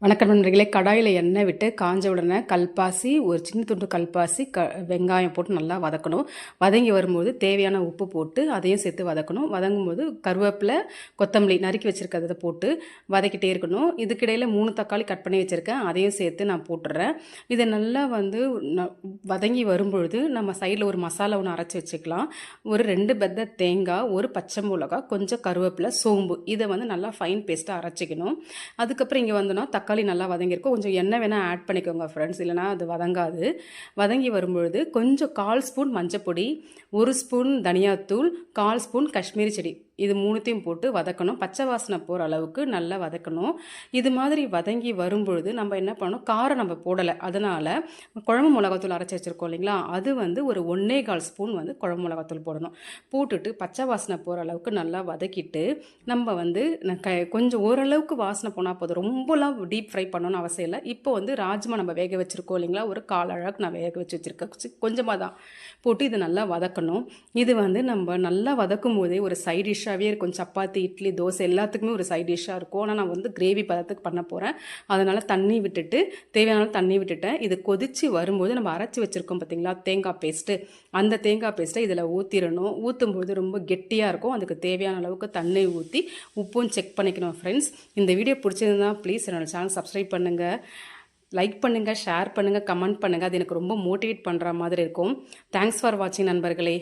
வணக்கம் நண்பர்களே. கடாயில் எண்ணெய் விட்டு காஞ்ச உடனே கல்பாசி ஒரு சின்ன துண்டு கல்பாசி க வெங்காயம் போட்டு நல்லா வதக்கணும். வதங்கி வரும்போது தேவையான உப்பு போட்டு அதையும் சேர்த்து வதக்கணும். வதங்கும் போது கருவேப்பிலை கொத்தமல்லி நறுக்கி வச்சுருக்கிறத போட்டு வதக்கிட்டே இருக்கணும். இதுக்கிடையில் மூணு தக்காளி கட் பண்ணி வச்சுருக்கேன். அதையும் சேர்த்து நான் போட்டுடுறேன். இதை நல்லா வந்து ந- வதங்கி வரும்பொழுது நம்ம சைடில் ஒரு மசாலா ஒன்று அரைச்சி வச்சுக்கலாம். ஒரு ரெண்டு பெத்த தேங்காய் ஒரு பச்சை மிளகாய் கொஞ்சம் கருவேப்பிலை சோம்பு இதை வந்து நல்லா ஃபைன் பேஸ்ட்டாக அரைச்சிக்கணும். அதுக்கப்புறம் இங்கே வந்தோன்னா தக்காளி தக்காளி நல்லா வதங்கியிருக்கும். கொஞ்சம் எண்ணெய் வேணால் ஆட் பண்ணிக்கோங்க ஃப்ரெண்ட்ஸ் இல்லைனா அது வதங்காது. வதங்கி வரும்பொழுது கொஞ்சம் கால் ஸ்பூன் மஞ்சப்பொடி ஒரு ஸ்பூன் தனியாத்தூள் கால் ஸ்பூன் காஷ்மீரி செடி. இது மூணுத்தையும் போட்டு வதக்கணும். பச்சை வாசனை போகிற அளவுக்கு நல்லா வதக்கணும். இது மாதிரி வதங்கி வரும்பொழுது நம்ம என்ன பண்ணணும்? காரம் நம்ம போடலை. அதனால் குழம்பு மிளகாத்தூள் அரைச்சி வச்சுருக்கோம் இல்லைங்களா? அது வந்து ஒரு ஒன்றே கால் ஸ்பூன் வந்து குழம்பு மிளகாத்தூள் போடணும். போட்டுட்டு பச்சை வாசனை போகிற அளவுக்கு நல்லா வதக்கிட்டு நம்ம வந்து க கொஞ்சம் ஓரளவுக்கு வாசனை போனால் போதும். ரொம்பலாம் டீப் ஃப்ரை பண்ணணும்னு அவசியம் இல்லை. இப்போ வந்து ராஜ்மா நம்ம வேக வச்சுருக்கோம் இல்லைங்களா? ஒரு கால் அழகு நான் வேக வச்சு வச்சுருக்கேன். கொஞ்சமாக தான் போட்டு இது நல்லா வதக்கணும். இது வந்து நம்ம நல்லா வதக்கும் போதே ஒரு சைட் டிஷ்ஷாகவே இருக்கும். சப்பாத்தி இட்லி தோசை எல்லாத்துக்குமே ஒரு சைட் டிஷ்ஷாக இருக்கும். ஆனால் நான் வந்து கிரேவி பதத்துக்கு பண்ண போகிறேன் அதனால் தண்ணி விட்டுட்டு தேவையான தண்ணி விட்டுட்டேன். இது கொதிச்சு வரும்போது நம்ம அரைச்சி வச்சுருக்கோம் பார்த்தீங்களா தேங்காய் பேஸ்ட்டு அந்த தேங்காய் பேஸ்ட்டை இதில் ஊற்றிடணும் ஊற்றும்போது ரொம்ப கெட்டியாக இருக்கும். அதுக்கு தேவையான அளவுக்கு தண்ணி ஊற்றி உப்பும் செக் பண்ணிக்கணும் ஃப்ரெண்ட்ஸ் இந்த வீடியோ பிடிச்சிருந்தா ப்ளீஸ் என்னோட சேனல் சப்ஸ்கிரைப் பண்ணுங்கள் லைக் பண்ணுங்கள் ஷேர் பண்ணுங்கள் கமெண்ட் பண்ணுங்கள் அது எனக்கு ரொம்ப மோட்டிவேட் பண்ணுற மாதிரி இருக்கும். தேங்க்ஸ் ஃபார் வாட்சிங் நண்பர்களே.